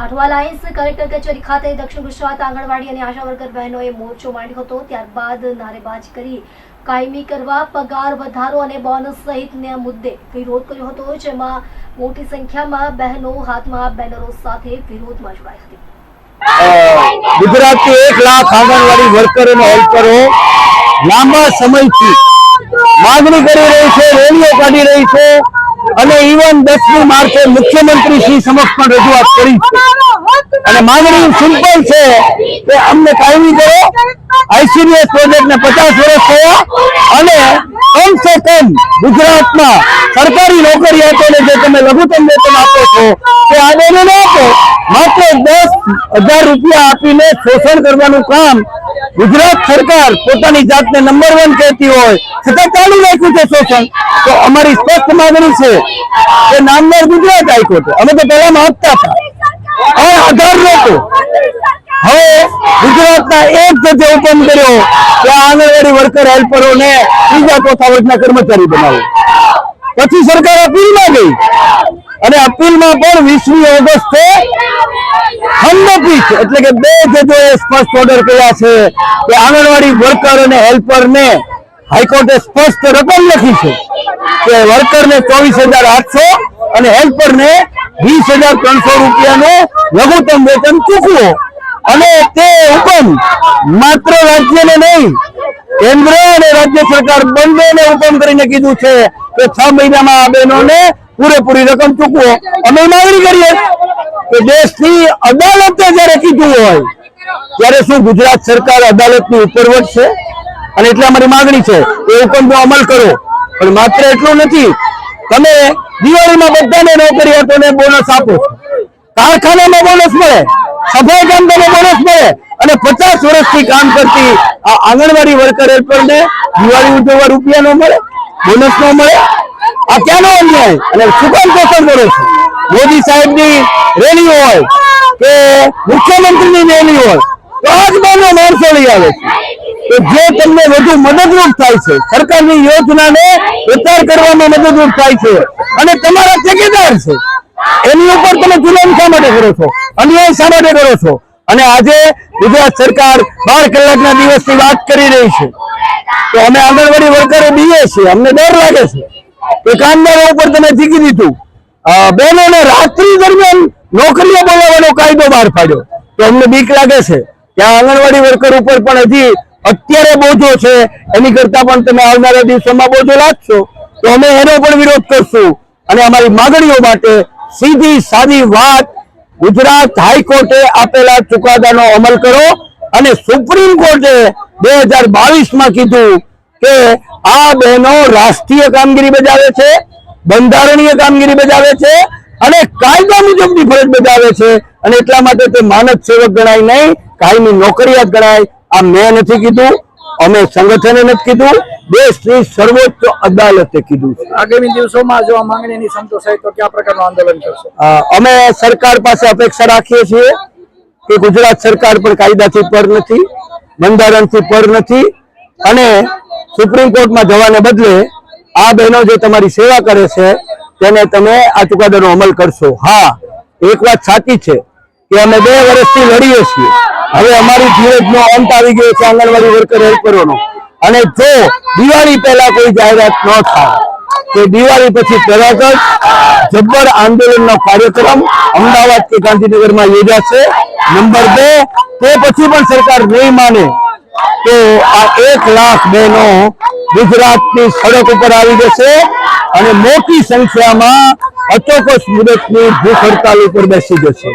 આઠવા Lions collector કચેરી ખાતે દક્ષિણ ગુજરાત આંગણવાડી અને આશા વર્કર બહેનોએ મોરચો માંડ્યો હતો. ત્યારબાદ નારેબાજી કરી કાયમી કરવા પગાર વધારો અને બોનસ સહિતના મુદ્દે વિરોધ કર્યો હતો, જેમાં મોટી સંખ્યામાં બહેનો હાથમાં બેનરો સાથે વિરોધમાં જોડાઈ હતી. ગુજરાતથી એક લાખ આંગણવાડી વર્કર હેલ્પરો લાંબા સમયથી માંગણી કરી રહી છે, રેલીઓ કાઢી રહી છે. અને ઇવન દસમી માર્ચે મુખ્યમંત્રી શ્રી સમક્ષ પણ રજૂઆત કરી અને માંગણી સિમ્પલ છે કે અમને કાયમી કરો. આઈસીડીએસ પ્રોજેક્ટને પચાસ વર્ષ થયા અને કમ સે કમ ગુજરાતમાં સરકારી નોકરિયાતોને જે તમે લઘુત્તમ વેતન આપો છો તે આદેને ન આપો. માત્ર દસ હજાર રૂપિયા આપીને શોષણ કરવાનું કામ ગુજરાત સરકાર પોતાની જાતને નંબર વન કહેતી હોય, છતાં ચાલુ રાખ્યું છે શોષણ. તો અમારી સ્પષ્ટ માગણી છે કે નામદાર ગુજરાત હાઈકોર્ટે અમે તો પહેલામાં આપતા હતા. હવે આધાર નહોતો હવે ગુજરાતના એક જજે ઓપન કર્યો કે આંગણવાડી વર્કર હેલ્પરોને બીજા ચોથા વર્ષના કર્મચારી બનાવો. પછી સરકાર અપીલમાં ગઈ. અને અપીલમાં પણ વીસમી ઓગસ્ટે ખંડપીઠ એટલે કે બે જજોએ સ્પષ્ટ ઓર્ડર કર્યા છે કે આંગણવાડી વર્કર અને હેલ્પર ને હાઈકોર્ટે સ્પષ્ટ રકમ લખી છે કે વર્કરને ચોવીસ હજાર આઠસો અને હેલ્પર ને વીસ હજાર ત્રણસો રૂપિયાનું લઘુત્તમ વેતન ચૂકવો. અને તે હુકમ માત્ર રાજ્યને નહીં, કેન્દ્ર અને રાજ્ય સરકાર બંનેને હુકમ કરીને કીધું છે કે છ મહિનામાં આ બહેનોને પૂરેપૂરી રકમ ચૂકવો. અમે માંગણી કરીએ કે દેશની અદાલતે જયારે કીધું હોય, ત્યારે શું ગુજરાત સરકાર અદાલતની ઉપરવટ છે અને એટલે અમારી માંગણી છે, એ હુકમનો અમલ કરો. પણ માત્ર એટલું નથી, તમે દિવાળીમાં બધાને નોકરી હતો બોનસ આપો કારખાનામાં બોનસ મળે. સફાઈ મળે અને પચાસ વર્ષથી કામ કરતી આ આંગણવાડી વર્કર હેલ્પરને દિવાળી ઉજવવા રૂપિયા નો મળે, બોનસ નો મળે. આ ક્યાંનો અન્યાય? અને શું કામ શોષણ કરો છો. મોદી સાહેબની રેલી હોય કે મુખ્યમંત્રીની રેલી હોય, તો આ જ લઈ આવે છે. જે તમને વધુ મદદરૂપ થાય છે, સરકારની યોજનાને પ્રચાર કરવામાં મદદરૂપ થાય છે. અને તમારા ટેકેદાર છે. એની ઉપર તમે જુલમ શા માટે કરો છો? અન્યાય શા માટે કરો છો? અને આજે ગુજરાત સરકાર બાર કલાકના દિવસની વાત કરી રહી છે. તો અમે આંગણવાડી વર્કરો બીએ છીએ. અમને ડર લાગે છે. કે કામદારો ઉપર તમે જીકી દીધું. બહેનોને રાત્રિ દરમિયાન નોકરીએ બોલાવવાનો કાયદો બહાર પાડ્યો. તો અમને બીક લાગે છે કે આંગણવાડી વર્કર ઉપર પણ હજી અત્યારે બોજો છે. એની કરતા પણ તમે આવનારા દિવસોમાં બોજો લાગશો. તો અમે એનો પણ વિરોધ કરશું. અને અમારી માગણીઓ માટે સીધી સાદી વાત ગુજરાત હાઈકોર્ટે આપેલા ચુકાદાનો અમલ કરો અને સુપ્રીમ કોર્ટે બે હજાર બાવીસમાં કીધું કે આ બહેનો રાષ્ટ્રીય કામગીરી બજાવે છે, બંધારણીય કામગીરી બજાવે છે અને કાયદા મુજબની ફરજ બજાવે છે. અને એટલા માટે તે માનદ સેવક ગણાય નહીં, કાયમી નોકરિયાત ગણાય. આ મેં નથી કીધું, અમે સંગઠને નથી કીધું. દેશની સર્વોચ્ચ અદાલતે કીધું છે. આગામી દિવસોમાં જો આ માંગણીની સંતોષાય તો કયા પ્રકારનું આંદોલન કરશો? અમે સરકાર પાસે અપેક્ષા રાખીએ છીએ કે ગુજરાત સરકાર પણ કાયદાથી પર નથી બંધારણથી પર નથી અને સુપ્રીમ કોર્ટમાં જવાને બદલે આ બહેનો જે તમારી સેવા કરે છે તેને તમે આ ચુકાદાનો અમલ કરશો. હા એક વાત સાચી છે કે અમે બે વર્ષથી લડીએ છીએ. હવે અમારી ધીરજનો અંત આવી ગયો છે આંગણવાડી વર્કર હેલ્પરોનો અને જો દિવાળી પહેલા કોઈ જાહેરાત ન થાય, તો દિવાળી પછી તરત જ જબ્બર આંદોલનનો કાર્યક્રમ અમદાવાદ કે ગાંધીનગરમાં યોજાશે. નંબર બે, તે પછી પણ સરકાર નહીં માને તો આ એક લાખ બહેનો ગુજરાતની સડક ઉપર આવી જશે અને મોટી સંખ્યામાં અચોક્કસ મુદતની ભૂખ હડતાલ ઉપર બેસી જશે.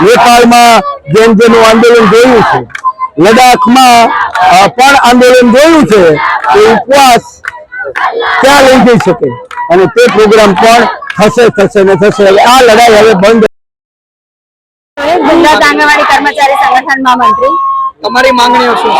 નેપાળમાં જેમ જેનું આંદોલન જોયું છે લડાખમાં પણ આંદોલન જોયું છે કે ઉપવાસ ક્યાં લઈ જઈ શકે? અને તે પ્રોગ્રામ પણ થશે થશે ને થશે. આ લડાઈ હવે બંધ ગુજરાત આંગણવાડી કર્મચારી સંગઠન મહામંત્રી તમારી માંગણીઓ શું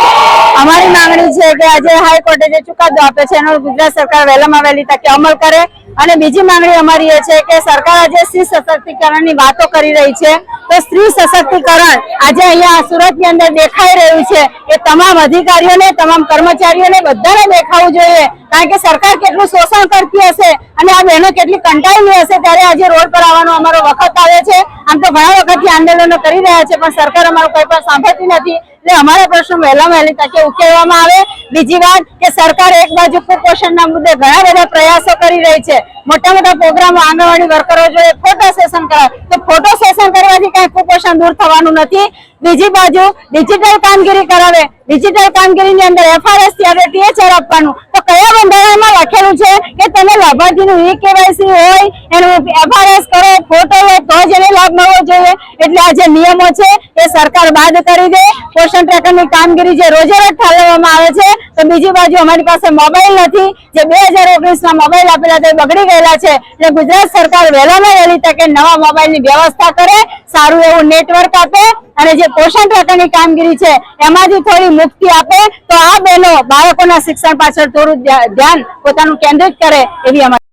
અમારી માંગણી છે કે આજે હાઈકોર્ટે જે ચુકાદો આપે છે એનો ગુજરાત સરકાર વહેલામાં વહેલી તકે અમલ કરે. અને બીજી માંગણી અમારી એ છે કે સરકાર આજે સ્ત્રી સશક્તિકરણની વાતો કરી રહી છે. તો સ્ત્રી સશક્તિકરણ આજે અહીંયા સુરતની અંદર દેખાઈ રહ્યું છે એ તમામ અધિકારીઓને, તમામ કર્મચારીઓને બધાને દેખાવું જોઈએ. કારણ કે સરકાર કેટલું શોષણ કરતી હશે અને આ બહેનો કેટલી કંટાળેલી હશે ત્યારે આજે રોડ પર આવવાનો અમારો વખત આવે છે. આમ તો ઘણા વખતથી આંદોલનો કરી રહ્યા છે, પણ સરકાર અમારું કોઈ પણ સાંભળતી નથી. એટલે અમારા પ્રશ્નો વહેલા વહેલી તકે ઉકેલવામાં આવે. બીજી વાત કે સરકાર એક બાજુ કુપોષણના મુદ્દે ઘણા બધા પ્રયાસો કરી રહી છે. મોટા મોટા પ્રોગ્રામો આંગણવાડી વર્કરો જોઈએ ફોટો સેશન કરાવે. તો ફોટો સેશન કરવાથી કઈ કુપોષણ દૂર થવાનું નથી. બીજી બાજુ ડિજિટલ કામગીરી કરાવે. ડિજિટલ કામગીરીની અંદર એફઆરએસથી આપણે ટીએચઆર આપવાનું. તો કયા બંધારણમાં લખેલું છે કે તમે લાભાર્થીનું ઈ કેવાયસી હોય, એનું એફઆરએસ કરો ફોટો હોય, તો જ એને લાભ મળવો જોઈએ. એટલે આ જે નિયમો છે, એ સરકાર બાદ કરી દે. પોષણ ટ્રેકરની કામગીરી જે રોજે રોજ ઠાલવવામાં આવે છે, તો બીજી બાજુ અમારી પાસે મોબાઈલ નથી. જે બે હજાર ઓગણીસમાં મોબાઈલ આપેલા તે બગડી ગયેલા છે. એટલે ગુજરાત સરકાર વહેલામાં વહેલી તકે નવા મોબાઈલની વ્યવસ્થા કરે, સારું એવું નેટવર્ક આપે અને જે પોષણ ટ્રેકરની કામગીરી છે, એમાંથી થોડી મુક્તિ આપે, તો આ બહેનો બાળકોના શિક્ષણ પાછળ થોડું ધ્યાન પોતાનું કેન્દ્રિત કરે એવી અમારી